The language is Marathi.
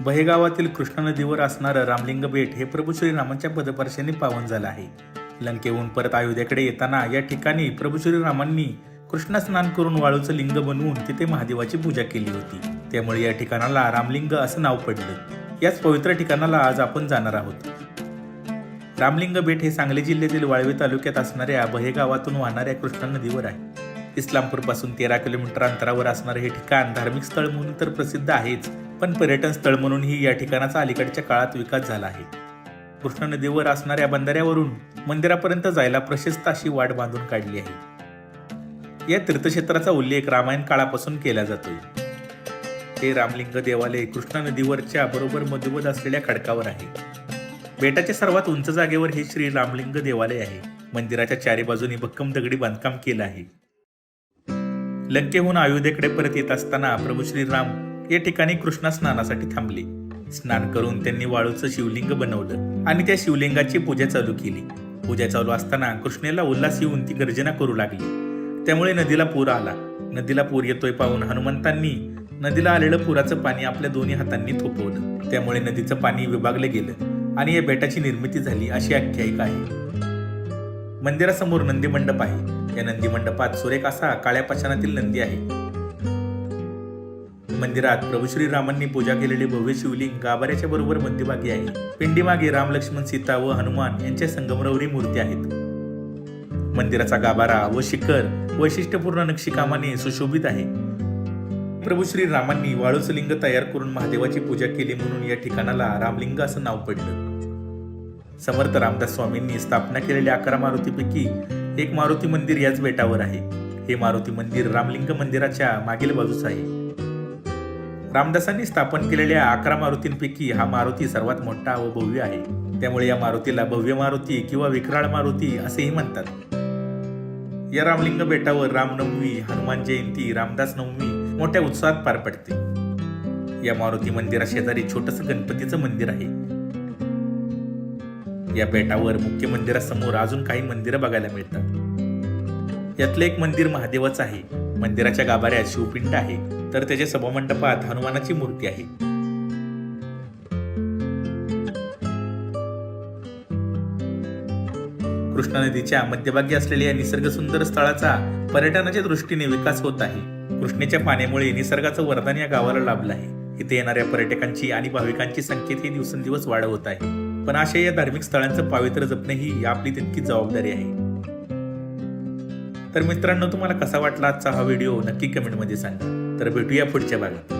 बहेगावातील कृष्णा नदीवर असणारं रामलिंग बेट हे प्रभू श्रीरामांच्या पदपर्शाने पावन झालं आहे. लंकेहून परत अयोध्याकडे येताना या ठिकाणी प्रभू श्रीरामांनी कृष्णा स्नान करून वाळूचं लिंग बनवून तिथे महादेवाची पूजा केली होती. त्यामुळे या ठिकाणाला रामलिंग असं नाव पडलं. याच पवित्र ठिकाणाला आज आपण जाणार आहोत. रामलिंग बेट हे सांगली जिल्ह्यातील वाळवे तालुक्यात असणाऱ्या बहेगावातून वाहणाऱ्या कृष्णा नदीवर आहे. इस्लामपूरपासून तेरा किलोमीटर अंतरावर असणारे हे ठिकाण धार्मिक स्थळ म्हणून तर प्रसिद्ध आहेच. पण पर्यटन स्थळ म्हणूनही या ठिकाणाचा अलीकडच्या काळात विकास झाला आहे. कृष्णा नदीवर असणाऱ्या बंधाऱ्यावरून मंदिरापर्यंत जायला प्रशस्त अशी वाट बांधून काढली आहे. या तीर्थक्षेत्राचा उल्लेख रामायण काळापासून केला जातोय. हे रामलिंग देवालय कृष्णा नदीवरच्या बरोबर मधोमध असलेल्या खडकावर आहे. बेटाच्या सर्वात उंच जागेवर हे श्री रामलिंग देवालय आहे. मंदिराच्या चारी बाजूनी भक्कम दगडी बांधकाम केलं आहे. लंकेहून अयोध्येकडे परत येत असताना प्रभू श्रीराम या ठिकाणी कृष्णा स्नानासाठी थांबले. स्नान करून त्यांनी वाळूचं शिवलिंग बनवलं आणि त्या शिवलिंगाची पूजा चालू केली. पूजा चालू असताना कृष्णेला उल्हास येऊन ती गर्जना करू लागली. त्यामुळे नदीला पूर आला. नदीला पूर येतोय पाहून हनुमंतांनी नदीला आलेलं पुराचं पाणी आपल्या दोन्ही हातांनी थोपवलं. त्यामुळे नदीचं पाणी विभागलं गेलं आणि या बेटाची निर्मिती झाली अशी आख्यायिका आहे. मंदिरासमोर नंदी मंडप आहे. या नंदी मंडपात सुरेख असा काळ्या पाषाणातील नंदी आहे. मंदिरात प्रभू श्रीरामांनी पूजा केलेले भव्य शिवलिंग गाभाऱ्याच्या बरोबर मध्यभागी आहे. पिंडीमागे राम लक्ष्मण सीता व हनुमान यांच्या संगमरवरी मूर्ती आहेत. मंदिराचा गाभारा व शिखर वैशिष्ट्यपूर्ण नक्षीकामाने सुशोभित आहे. प्रभू श्रीरामांनी वाळूचं लिंग तयार करून महादेवाची पूजा केली म्हणून या ठिकाणाला रामलिंग असं नाव पडलं. समर्थ रामदास स्वामींनी स्थापना केलेल्या अकरा मारुतीपैकी एक मारुती मंदिर याच बेटावर आहे. हे मारुती मंदिर रामलिंग मंदिराच्या मागील बाजूस आहे. रामदासांनी स्थापन केलेल्या अकरा मारुतींपैकी हा मारुती सर्वात मोठा व भव्य आहे. त्यामुळे या मारुतीला भव्य मारुती किंवा विक्राळ मारुती असेही म्हणतात. या रामलिंग बेटावर रामनवमी हनुमान जयंती रामदास नवमी मोठ्या उत्साहात पार पडते. या मारुती मंदिरा शेजारी छोटस गणपतीचं मंदिर आहे. या बेटावर मुख्य मंदिरासमोर अजून काही मंदिरं बघायला मिळतात. यातलं एक मंदिर महादेवाचं आहे. मंदिराच्या गाभाऱ्यात शिवपिंड आहे. तर त्याच्या सभामंडपात हनुमानाची मूर्ती आहे. कृष्णा नदीच्या मध्यभागी असलेल्या या निसर्ग सुंदर स्थळाचा पर्यटनाच्या दृष्टीने विकास होत आहे. कृष्णेच्या पाण्यामुळे निसर्गाचं वरदान या गावाला लाभलं आहे. इथे येणाऱ्या पर्यटकांची आणि भाविकांची संख्येत ही दिवसेंदिवस वाढ होत आहे. पण अशा या धार्मिक स्थळांचं पावित्र्य जपणे ही आपली तितकी जबाबदारी आहे. तर मित्रांनो तुम्हाला कसा वाटला आजचा हा व्हिडिओ? नक्की कमेंटमध्ये सांगा. तर भेटूया पुढच्या भागात.